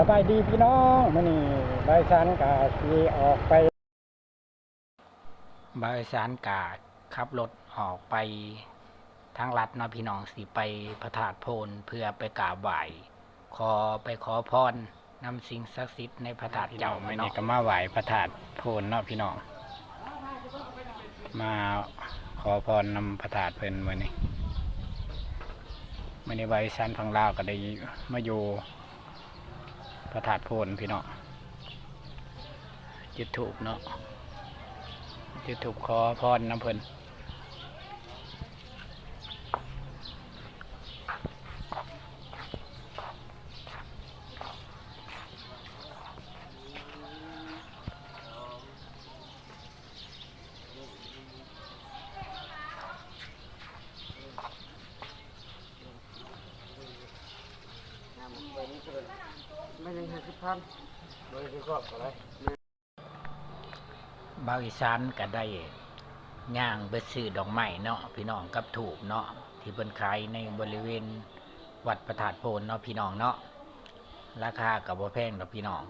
สบายดีพี่น้องมื่อนี้บายสันกาสีออกไปบายสันกาขับรถออกไปทางลัดเนาะพี่น้องสิไปพระธาตุโพนเพื่อไปกราบไหว้ขอไปขอพรนำสิ่งศักดิ์สิทธิ์ในพระธาตุเจ้าไม่นี่ก็มาไหว้พระธาตุโพนเนาะพี่น้องมาขอพรนำพระธาตุเพลินมื่อนี้มื่อนี้บายสันฟังลาวก็ได้มาอยู่ ระถาดโพนพี่เนาะจุดถูกเนาะจุดถูกขอพรน้ำเพลิน บาวอีสานก็ได้ย่างไปซื้อดอกไม้เนาะพี่น้องกับถูกเนาะที่เพิ่นขายในบริเวณวัดประธาตโพนเนาะพี่น้องเนาะราคากับบ่แพงดอกพี่น้อง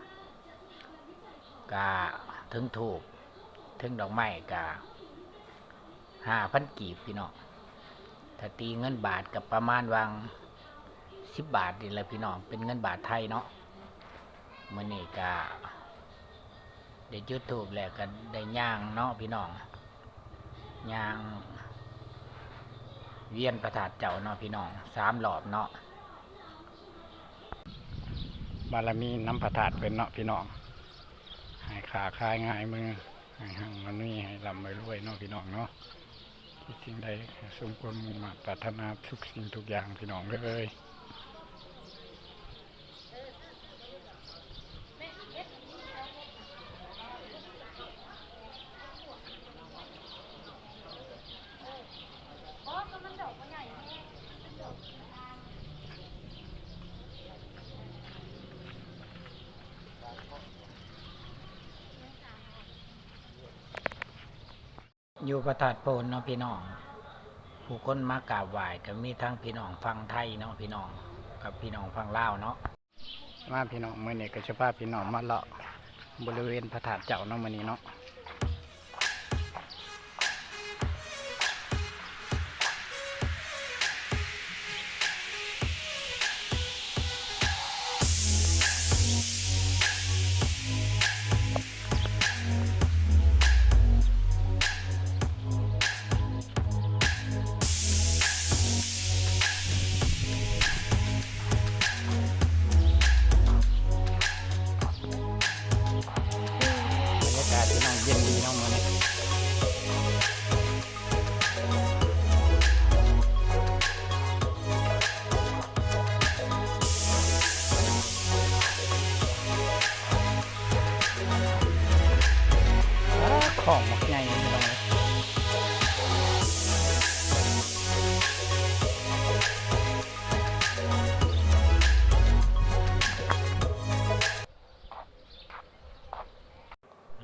กะถึงถูกถึงดอกไม้กะห้าพันกีบพี่น้องถ้าตีเงินบาทกับประมาณวางสิบบาทนี่แหละพี่น้องเป็นเงินบาทไทยเนาะ มื่อนี้กะได้จุดถูกแล้วก็ได้ย่างเนาะพี่น้องย่าง เวียนประถาดเจ้าเนาะพี่น้องสามหลอบเนาะบารมีน้ำประถาดเป็นเนาะพี่น้องให้ขาคายง่ายมือให้หังมันนี่ให้ลำไปรวยเนาะพี่น้องเนาะที่สิ่งใดสมควรมุ่งมาปรารถนาทุกสิ่งทุกอย่างพี่น้องเลย อยู่ประทาดโพนเนาะพี่น้อง ผู้คนมากราบไหว้ก็มีทั้งพี่น้องฟังไทยเนาะพี่น้องกับพี่น้องฟังลาวเนาะมาพี่น้องมื่อนี้ก็จะพาพี่น้องมาเลาะบริเวณพระธาตุเจ้าเนาะมื่อนี้เนาะ หญ่พี่น้องเลย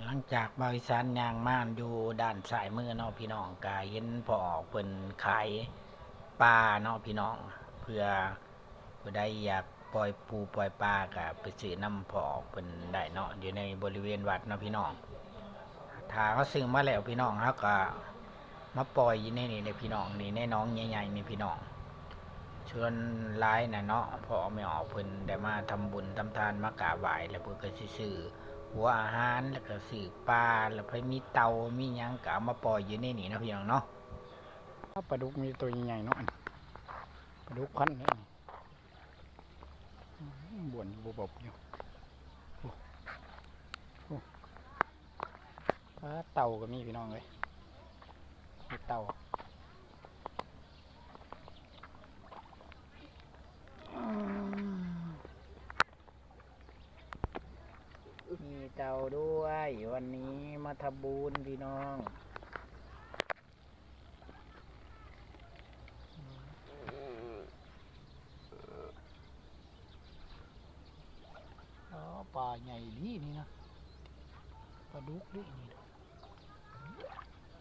หลังจากบริษัทยางม่านอยู่ด้านซ้ายมือเนาะพี่น้องกาเห็นพอเพิ่นขายปลาเนาะพี่น้องเพื่อผู้ใดอยากปล่อยปูปล่อยปลาก็ไปซื้อน้ำพอเพิ่นได้เนาะอยู่ในบริเวณวัดเนาะพี่น้อง ถ้าเขาซื้อมาแล้วพี่น้องเขาก็มาปล่อยยู่ในนี่เลยพี่น้องนี่ในน้องใหญ่ๆนี่พี่น้องชวนร้ายนะเนาะพอไม่ออกเพิ่นได้มาทำบุญทำทานมากราบไหว้แล้วเพิ่นก็สิซื้อหัวอาหารแล้วก็ซื้อปลาแล้วเพิ่นมีเตามีหยังก็เอามาปล่อยอยู่ในนี่นะพี่น้องเนาะปลาดุกมีตัวใหญ่ๆเนาะปลาดุกพันธุ์นี่บ่วนบ่บอยู่ ปลาเต่าก็มีพี่น้องเลยมีเต่าอืมมีเต่าด้วย วันนี้มาทำบุญพี่น้องอ๋อปลาใหญ่ดีนี่นะปลาดุกดินี่นะอืม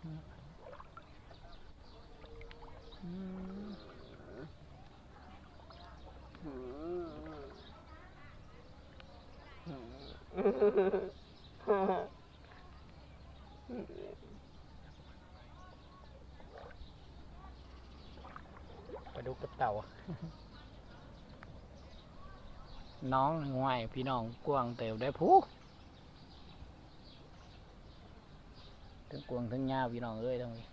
ปลาดุกกับเต่า น้องงวยพี่น้องกวางเตียวได้ผู้ ทั้งกวงทั้งยาวพี่น้องเอ้ยทั้งนี้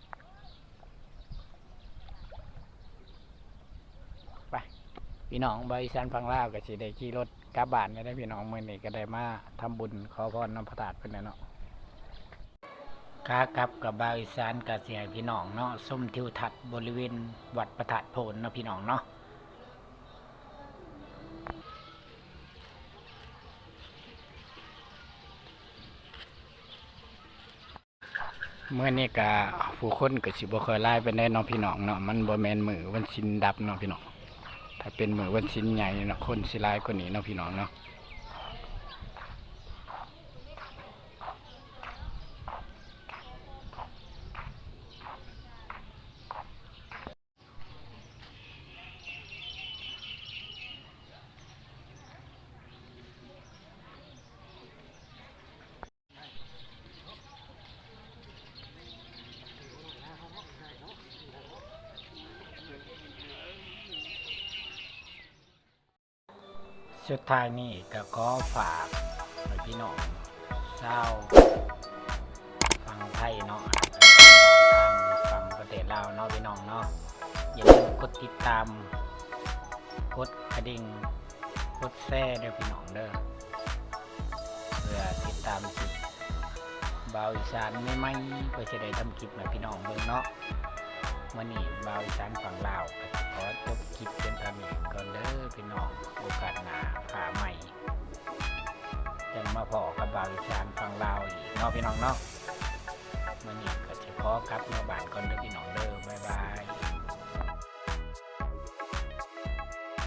ไปพี่น้องบริษัทฟังลาวก็สิได้ขี่รถกลับบ้านก็ได้พี่น้องมื้อนี้ก็ได้มาทำบุญขอพรน้ำพระธาตุเพิ่นน่ะเนาะค้ากับกับบริษัทก็สิให้พี่น้องเนาะชมทิวทัศน์บริเวณวัดพระธาตโพนเนาะพี่น้องเนาะ เมื่อนี้กะผู้คนก็สิบ่ค่อยไล่ไปได้น้องพี่น้องเนาะมันบ่แมนมือวันสินดับเนาะพี่น้องถ้าเป็นมือวันสินใหญ่เนาะคนสิไล่คนนี้เนาะพี่น้องเนาะ สุดท้ายนี่ก็ขอฝากไว้พี่น้องชาวฟังไทยเนาะทางฝั่งประเทศลาวเนาะพี่น้องเนาะอย่าลืมกดติดตาม กดกระดิ่งกดแชร์เด้อพี่น้องเด้อเพื่อติดตามคลิปบาวอีสานไม่ไม่ๆเพื่อจะได้ทำคลิปให้พี่น้องเบิ่งเนาะ มื่อนี้บาวอีสานฝั่งลาวก็ขอจบคลิปเป็นตอนนี้ก่อนเด้อพี่น้องโอกาสหน้าขาใหม่ยังมาพอกับบาวอีสานฝั่งลาวอีกเนาะพี่น้องเนาะมื่อนี้ก็จะขอกลับมาบ้านก่อนเด้อพี่น้องเด้อบายบาย